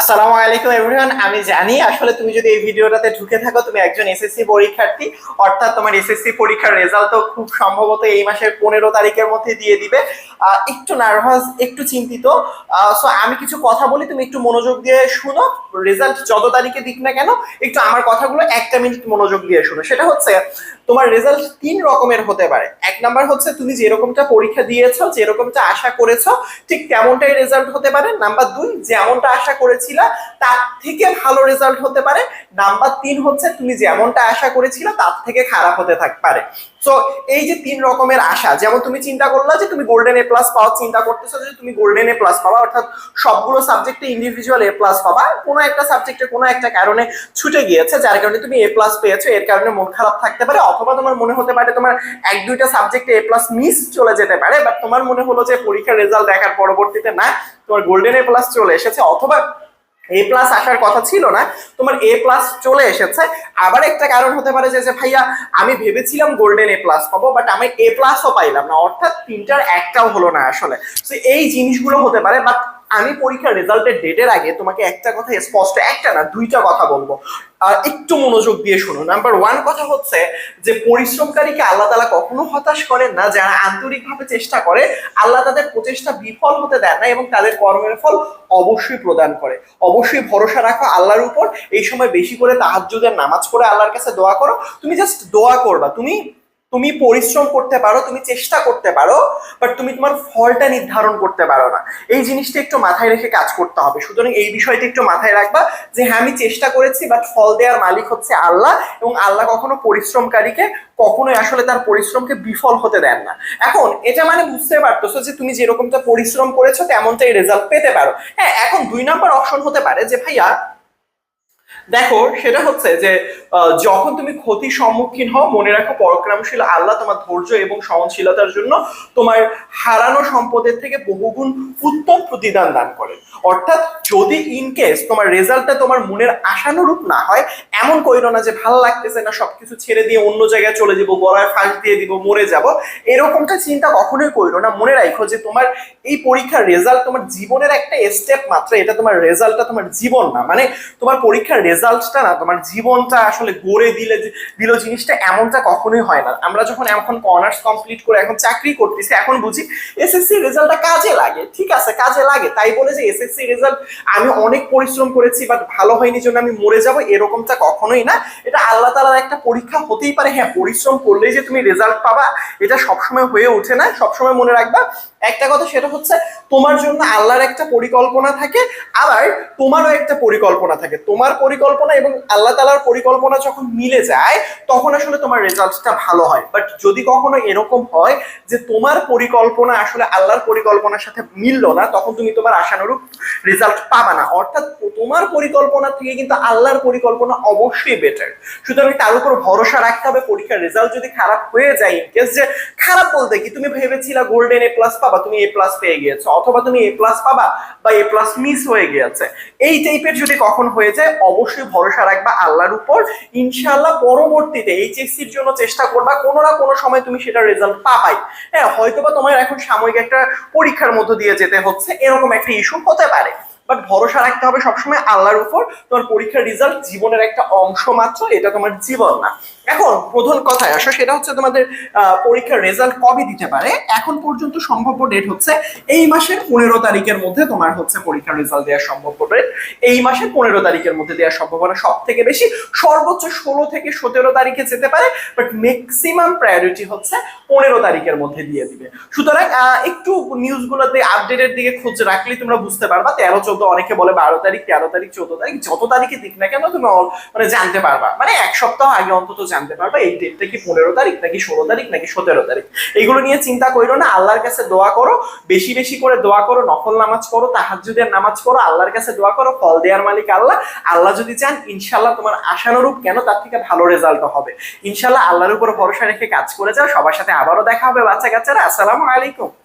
আসসালামু আলাইকুম এভরিওয়ান আমি জানি, আসলে তুমি যদি এই ভিডিওটাতে ঢুকে থাকো, তুমি একজন এসএসসি পরীক্ষার্থী, অর্থাৎ তোমার এসএসসি পরীক্ষার রেজাল্ট তো খুব সম্ভবত এই মাসের পনেরো তারিখের মধ্যে দিয়ে দিবে। একটু নার্ভাস একটু চিন্তিত। সো আমি কিছু কথা বলি, তুমি একটু মনোযোগ দিয়ে শুনো। রেজাল্ট যত তারিখে দিক না কেন, একটু আমার কথাগুলো একটা মিনিট মনোযোগ দিয়ে শুনো। সেটা হচ্ছে, তোমার রেজাল্ট তিন রকমের হতে পারে। এক নাম্বার হচ্ছে, তুমি যেরকমটা পরীক্ষা দিয়েছ, যেরকমটা আশা করেছ, ঠিক তেমনটাই রেজাল্ট হতে পারে। নাম্বার দুই, যেমনটা আশা করেছিলা, তার থেকে ভালো রেজাল্ট হতে পারে। নাম্বার তিন হচ্ছে, তুমি যেমনটা আশা করেছিলে, তার থেকে খারাপ হতে থাক, পারে। সো এই যে তিন রকমের আশা, যেমন তুমি চিন্তা করলা যে তুমি গোল্ডেন এ প্লাস পাওয়ার চিন্তা করতেছো যদি তুমি গোল্ডেন এ প্লাস পাবা, অর্থাৎ সবগুলো সাবজেক্টে ইন্ডিভিজুয়াল এ প্লাস পাবা। কোনো একটা সাবজেক্টে কোনো একটা কারণে ছুটে গিয়েছে, যার কারণে তুমি এ প্লাস পেয়েছ, এর কারণে মন খারাপ থাকতে পারে, অথবা তোমার মনে হতে পারে তোমার এক দুইটা সাবজেক্টে এ প্লাস মিস চলে যেতে পারে বাট তোমার মনে হলো যে পরীক্ষার রেজাল্ট দেখার পরবর্তীতে না, তোমার গোল্ডেন এ প্লাস চলে এসেছে, অথবা এ প্লাস আসার কথা ছিল না, তোমার এ প্লাস চলে এসেছে। আবার একটা কারণ হতে পারে যে ভাইয়া, আমি ভেবেছিলাম গোল্ডেন এ প্লাস পাবো বাট আমি এ প্লাসও পাইলাম না। অর্থাৎ তিনটার একটাও হলো না আসলে। তো এই জিনিসগুলো হতে পারে বাট আমি পরীক্ষার রেজাল্টের ডেটের আগে তোমাকে একটা কথা স্পষ্ট একটা না, দুইটা কথা বলব। একটু মনোযোগ দিয়ে শুনো নাম্বার ওয়ান কথা হচ্ছে যে, পরিশ্রমকারীকে আল্লাহ তালা কখনো হতাশ করেন না, যারা আন্তরিকভাবে চেষ্টা করে, আল্লাহ তাদের প্রচেষ্টা বিফল হতে দেন না এবং তাদের কর্মের ফল অবশ্যই প্রদান করে। অবশ্যই ভরসা রাখো আল্লাহর উপর। এই সময় বেশি করে তাহাজ্জুদের নামাজ পড়ে আল্লাহর কাছে দোয়া করো। তুমি জাস্ট দোয়া করবা। তুমি তুমি পরিশ্রম করতে পারো, তুমি চেষ্টা করতে পারো বাট তুমি তোমার ফলটা নির্ধারণ করতে পারো না। এই জিনিসটা একটু মাথায় রেখে কাজ করতে হবে। সুতরাং এই বিষয়টা একটু মাথায় রাখবা যে হ্যাঁ আমি চেষ্টা করেছি বাট ফল দেওয়ার মালিক হচ্ছে আল্লাহ, এবং আল্লাহ কখনো পরিশ্রমকারীকে কখনোই আসলে তার পরিশ্রমকে বিফল হতে দেন না। এখন, এটা মানে বুঝতে পারতেছো যে, তুমি যেরকমটা পরিশ্রম করেছ, তেমনটাই রেজাল্ট পেতে পারো। হ্যাঁ এখন দুই নম্বর অপশন হতে পারে যে, ভাইয়া দেখো, সেটা হচ্ছে যে যখন তুমি ক্ষতির সম্মুখীন হও, মনে রাখো পরাক্রমশীল আল্লাহ তোমার ধৈর্য এবং সহনশীলতার জন্য তোমার হারানো সম্পদের থেকে বহুগুণ উত্তম প্রতিদান দান করেন। অর্থাৎ যদি ইন কেস তোমার রেজাল্টটা তোমার মনের আশানুরূপ না হয়, এমন কইরো না যে ভালো লাগতেছে না, সবকিছু ছেড়ে দিয়ে অন্য জায়গায় চলে যাব, গলায় ফাঁস দিয়ে দিব, মরে যাব, এরকমটা চিন্তা কখনোই কইরো না। মনে রাখো যে তোমার এই পরীক্ষার রেজাল্ট তোমার জীবনের একটা স্টেপ মাত্র, এটা তোমার রেজাল্টটা তোমার জীবন না। মানে তোমার পরীক্ষার রেজাল্টটা না, তোমার জীবনটা আসলে গড়ে দিলে দিল জিনিসটা এমনটা কখনোই হয় না। আমরা যখন এখন অনার্স কমপ্লিট করে এখন চাকরি করতেছি, এখন বুঝি এসএসসি রেজাল্টটা কাজে লাগে, ঠিক আছে, কাজে লাগে, তাই বলে যে এসএসসি রেজাল্ট আমি অনেক পরিশ্রম করেছি বাট ভালো হয়নি জন্য আমি মরে যাব, এরকমটা কখনোই না। এটা আল্লাহ তালার একটা পরীক্ষা হতেই পারে। হ্যাঁ পরিশ্রম করলেই যে তুমি রেজাল্ট পাবা, এটা সবসময় হয়ে ওঠে না। সবসময় মনে রাখবা একটা কথা সেটা হচ্ছে তোমার জন্য আল্লাহর একটা পরিকল্পনা থাকে, আবার তোমারও একটা পরিকল্পনা থাকে। তোমার পরিকল্পনা এবং আল্লাহ তালার পরিকল্পনা যখন মিলে যায়, তখন আসলে তোমার রেজাল্টটা ভালো হয়। বাট যদি কখনো এরকম হয় যে তোমার পরিকল্পনা আসলে আল্লাহর পরিকল্পনার সাথে মিললো না, তখন তুমি তোমার আশানুরূপ রেজাল্ট পাবা না। অর্থাৎ তোমার পরিকল্পনা থেকে কিন্তু আল্লাহর পরিকল্পনা অবশ্যই বেটার সুতরাং তার উপর ভরসা রাখতে হবে। পরীক্ষার রেজাল্ট যদি খারাপ হয়ে যায় ইনকেস যে খারাপ বলতে কি? তুমি ভেবেছিলা গোল্ডেন এ প্লাস পাবা। তুমি এ প্লাস পেয়ে গিয়েছো, অথবা তুমি এ প্লাস পাবা বা এ প্লাস মিস হয়ে গিয়েছে। এই টাইপের যদি কখন হয়ে যায়, অবশ্যই ভরসা রাখবা আল্লাহর উপর। ইনশাআল্লাহ পরবর্তীতে এইচএসসির জন্য চেষ্টা করবা, কোনো না কোনো সময় তুমি সেটা রেজাল্ট পাবাই। হ্যাঁ হয়তোবা তোমার এখন সাময়িক একটা পরীক্ষার মধ্য দিয়ে যেতে হচ্ছে, এরকম একটা ইস্যু হতে পারে। বাট ভরসা রাখতে হবে সবসময় আল্লাহর উপর। তোমার পরীক্ষার রেজাল্ট জীবনের একটা অংশ মাত্র, এটা তোমার জীবন না। এখন প্রধান কথায় আসো, সেটা হচ্ছে তোমাদের পরীক্ষার রেজাল্ট কবে দিতে পারে? এখন পর্যন্ত সম্ভাব্য ডেট হচ্ছে এই মাসের পনেরো তারিখের মধ্যে তোমার হচ্ছে পরীক্ষার রেজাল্ট দেওয়া সম্ভাব্য ডেট এই মাসের পনেরো তারিখের মধ্যে দেওয়ার সম্ভাবনা সব থেকে বেশি। সর্বোচ্চ ষোলো থেকে সতেরো তারিখে যেতে পারে বাট ম্যাক্সিমাম প্রায়োরিটি হচ্ছে পনেরো তারিখের মধ্যে দিয়ে দিবে। সুতরাং একটু নিউজগুলোতে আপডেটের দিকে খোঁজ রাখলেই তোমরা বুঝতে পারবা, তেরো, চোদ্দ অনেকে বলে বারো তারিখ, তেরো তারিখ, চোদ্দ তারিখ, যত তারিখে দিক না কেন তুমি মানে জানতে পারবা। মানে এক সপ্তাহ আগে অন্তত জানতে পারবা এই ডেটটা কি পনেরো তারিখ নাকি ষোলো তারিখ নাকি সতেরো তারিখ। এগুলো নিয়ে চিন্তা করো না, আল্লাহর কাছে দোয়া করো, বেশি বেশি করে দোয়া করো, নফল নামাজ করো তাহাজ্জুদের নামাজ করো আল্লাহর কাছে দোয়া করো, ফল দেওয়ার মালিক আল্লাহ। আল্লাহ যদি চান ইনশাল্লাহ তোমার আশানুরূপ কেন তার থেকে ভালো রেজাল্ট হবে। ইনশাল্লাহ আল্লাহর উপর ভরসা রেখে কাজ করে যাও, সবার সাথে আবারও দেখা হবে বাচ্চা কাচ্চারা আসসালামু আলাইকুম।